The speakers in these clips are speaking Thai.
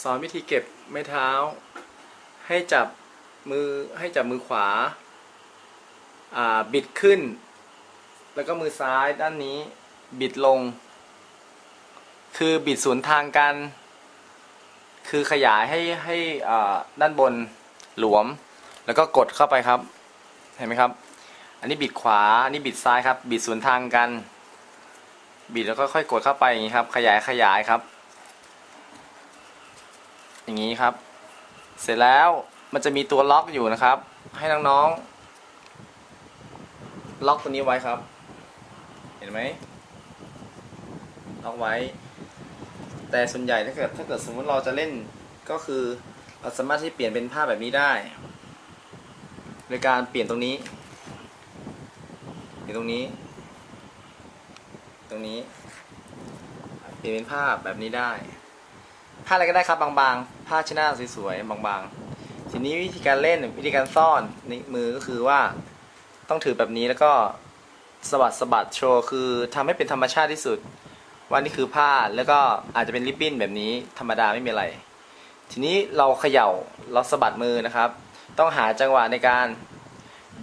สอนวิธีเก็บไม้เท้า ให้จับมือให้จับมือขวาาบิดขึ้น แล้วก็มือซ้ายด้านนี้บิดลง คือบิดสวนทางกัน คือขยายให้ให้ด้านบนหลวม แล้วก็กดเข้าไปครับ เห็นไหมครับ อันนี้บิดขวา อันนี้บิดซ้ายครับ บิดสวนทางกัน บิดแล้วก็ค่อยกดเข้าไปอย่างนี้ครับ ขยายขยายครับ อย่างนี้ครับ เสร็จแล้วมันจะมีตัวล็อกอยู่นะครับ ให้น้องๆล็อกตัวนี้ไว้ครับ เห็นไหมล็อกไว้ แต่ส่วนใหญ่ถ้าเกิดถ้าเกิดสมมติเราจะเล่นก็คือเราสามารถที่เปลี่ยนเป็นผ้าแบบนี้ได้ โดยการเปลี่ยนตรงนี้เปลี่ยนตรงนี้ ตรงนี้ เปลี่ยนเป็นผ้าแบบนี้ได้ ผ้าอะไรก็ได้ครับบางๆผ้าชนะสวยๆบางๆ ทีนี้วิธีการเล่นวิธีการซ่อนในมือก็คือว่าต้องถือแบบนี้แล้วก็สบัดสบัดโชว์คือทำให้เป็นธรรมชาติที่สุด ว่านี่คือผ้าแล้วก็อาจจะเป็นริบบิ้นแบบนี้ธรรมดาไม่มีอะไร ทีนี้เราเขย่าเราสบัดมือนะครับ ต้องหาจังหวะในการ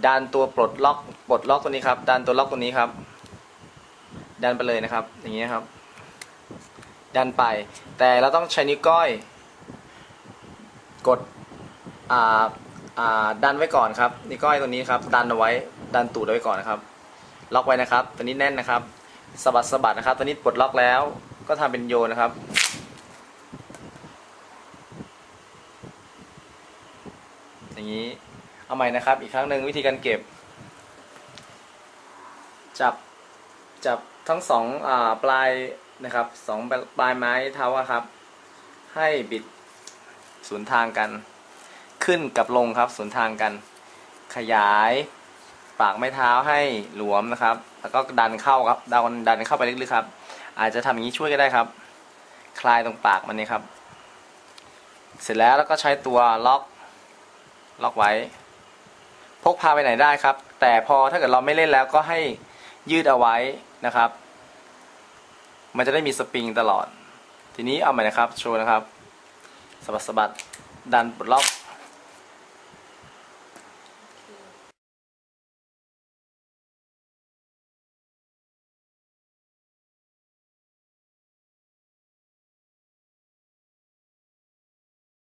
ดันตัวปลดล็อกปลดล็อกตัวนี้ครับดันตัวล็อกตัวนี้ครับดันไปเลยนะครับ อย่างนี้ครับ ดันไป แต่เราต้องใช้นิ้วก้อย กดดันไว้ก่อนครับนิ้วก้อยตัวนี้ครับ ดันเอาไว้ดันตูดเอาไว้ก่อนนะครับ ล็อกไว้นะครับตัวนี้แน่นนะครับสะบัดสะบัดนะครับตัวนี้ปลดล็อกแล้วก็ทำเป็นโยนนะครับ อย่างนี้ เอาใหม่นะครับ อีกครั้งหนึ่งวิธีการเก็บ จับ จับทั้งสองอปลาย นะครับสองปลายไม้เท้าครับ ให้บิดสวนทางกัน ขึ้นกับลงครับสวนทางกัน ขยายปากไม้เท้าให้หลวมนะครับ แล้วก็ดันเข้าครับดันดันเข้าไปลึกๆครับ อาจจะทำอย่างนี้ช่วยก็ได้ครับ คลายตรงปากมันนี่ครับ เสร็จแล้วแล้วก็ใช้ตัวล็อกล็อกไว้ พกพาไปไหนได้ครับ แต่พอถ้าเกิดเราไม่เล่นแล้วก็ให้ยืดเอาไว้นะครับ มันจะได้มีสปริงตลอด ทีนี้เอาใหม่นะครับ โชว์นะครับสบัดสบัดดันปลดล็อก